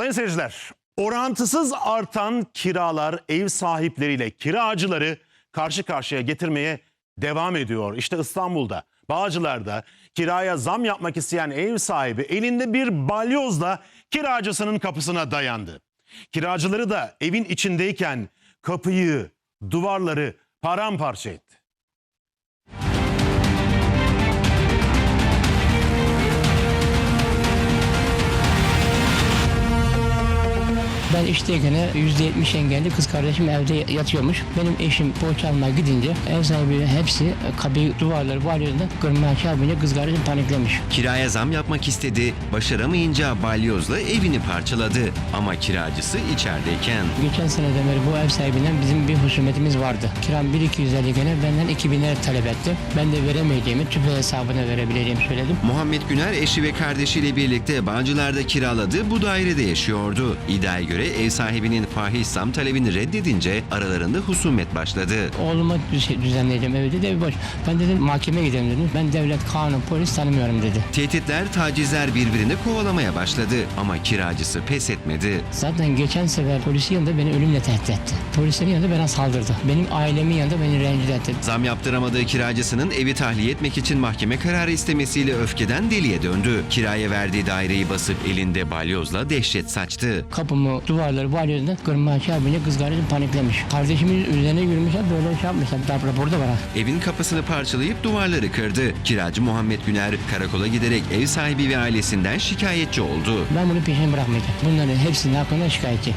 Sayın seyirciler, orantısız artan kiralar ev sahipleriyle kiracıları karşı karşıya getirmeye devam ediyor. İşte İstanbul'da, Bağcılar'da kiraya zam yapmak isteyen ev sahibi elinde bir balyozla kiracısının kapısına dayandı. Kiracıları da evin içindeyken kapıyı, duvarları paramparça etti. Ben işteyken %70 engelli kız kardeşim evde yatıyormuş. Benim eşim poğaça almaya gidince ev sahibi hepsi kapıyı duvarları balyozdan kırmaya çarpınca kız kardeşim paniklemiş. Kiraya zam yapmak istedi, başaramayınca balyozla evini parçaladı. Ama kiracısı içerideyken. Geçen seneden beri bu ev sahibinden bizim bir husumetimiz vardı. Kiram 1250 gene benden 2000 lira talep etti. Ben de veremeyeceğimi tüfe hesabına verebileceğimi söyledim. Muhammed Güner eşi ve kardeşiyle birlikte Bağcılar'da kiraladığı bu dairede yaşıyordu. İddiaya göre ev sahibinin fahiş zam talebini reddedince aralarında husumet başladı. Oğluma düz- düzenleyeceğim evi dedi evi boş. Ben dedim mahkemeye gidelim dedim. Ben devlet, kanun, polis tanımıyorum dedi. Tehditler, tacizler birbirini kovalamaya başladı ama kiracısı pes etmedi. Zaten geçen sefer polisin yanında beni ölümle tehdit etti. Polislerin yanında bana saldırdı. Benim ailemin yanında beni rencide etti. Zam yaptıramadığı kiracısının evi tahliye etmek için mahkeme kararı istemesiyle öfkeden deliye döndü. Kiraya verdiği daireyi basıp elinde balyozla dehşet saçtı. Kapımı, duvarları, balyozdan kırmaya çarpınca kız kardeşim paniklemiş. Kardeşimin üzerine yürümüşler böyle şey yapmışlar. Darp raporu da var. Evin kapısını parçalayıp duvarları kırdı. Kiracı Muhammed Güner karakola giderek ev sahibi ve ailesinden şikayetçi oldu. Ben bunu peşini bırakmayacağım. Bunların hepsinin hakkında şikayetçi.